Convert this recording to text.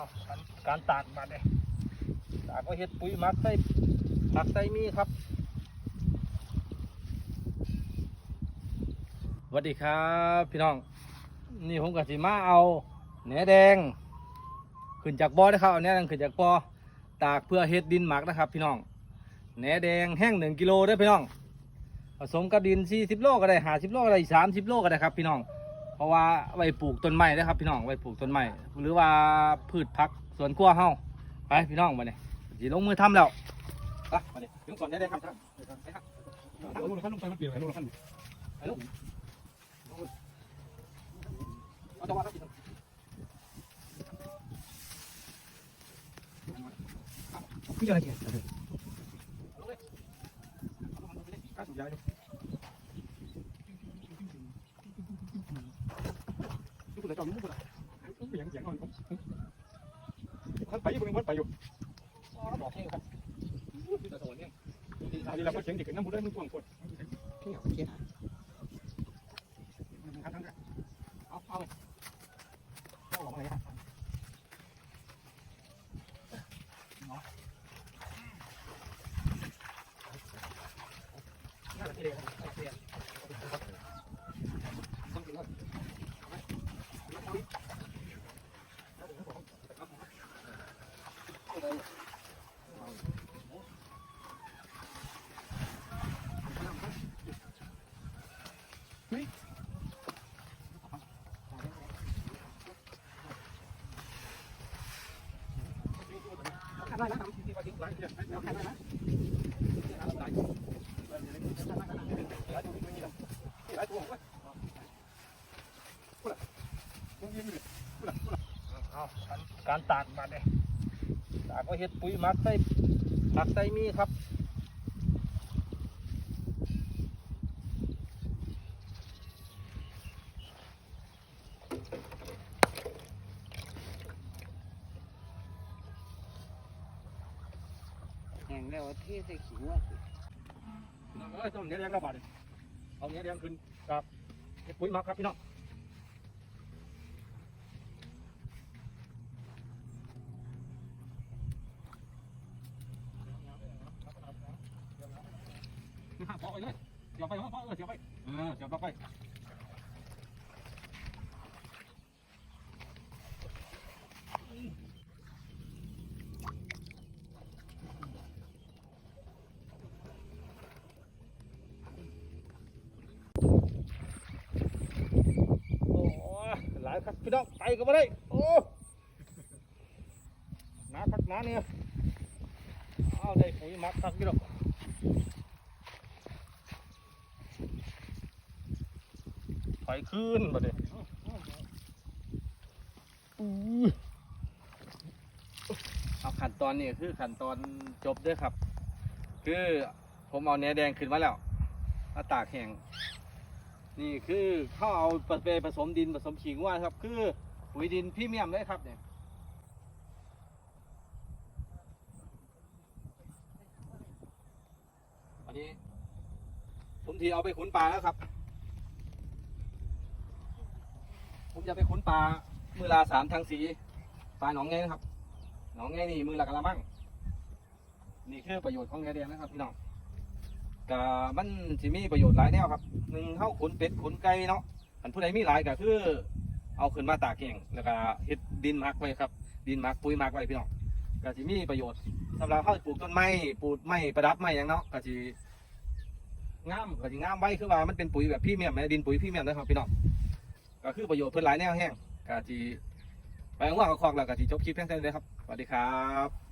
เอาการการตากบัดเลยตากก็เฮ็ดปุ๋ยมักใส่ผักใส่มีครับสวัสดีครับพี่น้อง นี่ผมกับสีมาเอาแหนแดง ขึ้นจากบ่อนะครับเอาแหนแดงขึ้นจากบ่อตากเพื่อเฮ็ดดินหมักนะครับ พี่น้องแหนแดงแห้งหนึ่งกิโลเด้พี่น้องผสมกับดิน40โลก็ได้50โลก็ได้30โลก็ได้ครับพี่น้อง เพราะว่าไว้ปลูกต้นไม้นะครับ พี่น้องไว้ปลูกต้นไม้หรือว่าพืชผักสวนครัวเฮาไปพี่น้องมาเนี่ยสิลงมือทำแล้วไปมาเนี่ยถึงก่อนได้เลยครับไปครับเอาลูกขั้นลงไปมันเปลี่ยนไอ้ลูกขั้นไปลูกเอาจังหวะครับพี่น้องพี่จะอะไรเกี่ยวเอาเลยเอาลงเลยข้าสุดยายลูกลูก เลยจอมลูกเลยเสียงเสียงอ่อนขั้นไปอยู่บนขั้นไปอยู่บอกให้ครับอันนี้เราก็เสียงเด็กน้ำบุได้มึงกวางกดเที่ยวเที่ยวขั้นทั้งเอาเอาเข้าออกมาเลยครับน่าจะเที่ยวเที่ยวต้องกินก่อนข้าวได้นะทำที่ว่าทิ้งไว้เนี่ยแล้วข้าวได้นะได้ได้ตัวไว้ เอา การการตากบัดเลยตากก็เห็ดปุ๋ยมักใส่มักใส่มีครับ แห้งแล้วเทใส่ขิงว่าเอ้ยต้นเนี้ยเลี้ยงกระบาดเลยเอาเนี้ยเลี้ยงขึ้นครับปุ๋ยหมักครับพี่น้องพอไปเลยเสียบไปพอเออเสียบไปเออเสียบไป โอ้ยหลาย ครับพี่น้องไปก็ไม่ได้ โอ้หนาคักหนาเนี่ยเอาได้ปุ๋ยมักคักพี่น้องถอยขึ้นมาเด็เอาขั้นตอนนี้คือขั้นตอนจบด้วยครับ คือผมเอาเนื้อแดงขึ้นมาแล้วมาตากแห้ง นี่คือเขาเอาไปผสมดินผสมขิงว่าครับ คือปุ๋ยดินพรีเมียมเลยครับเนี่ยอันนี้ผมทีเอาไปขุนปลาแล้วครับ ผมจะไปขุนปลามือลาสามทางสีปลาหนองไงนะครับ หนองไงนี่มือละกะละมังนี่คือประโยชน์ของแกเดียนะครับพี่น้อง ก็มันสิมีประโยชน์หลายแนวครับหนึ่งเข้าขนเป็ดขนไก่เนาะอันผู้ใดมีหลายก็คือ เอาขึ้นมาตากแห้งแล้วก็เฮ็ดดินหมักไว้ครับ ดินหมักปุ๋ยหมักไว้พี่น้องก็สิมีประโยชน์สำหรับเขาปลูกต้นไม้ปลูกไม้ประดับไม้หยังเนาะก็สิงามก็สิงามไว้คือว่ามันเป็นปุ๋ยแบบพรีเมียมนะดินปุ๋ยพรีเมียมนะครับพี่น้องก็คือประโยชน์เพิ่นหลายแนวแห้งก็สิไปว่ากับคอกแล้วก็สิจบคลิปเพียงเท่านี้เลยครับสวัสดีครับ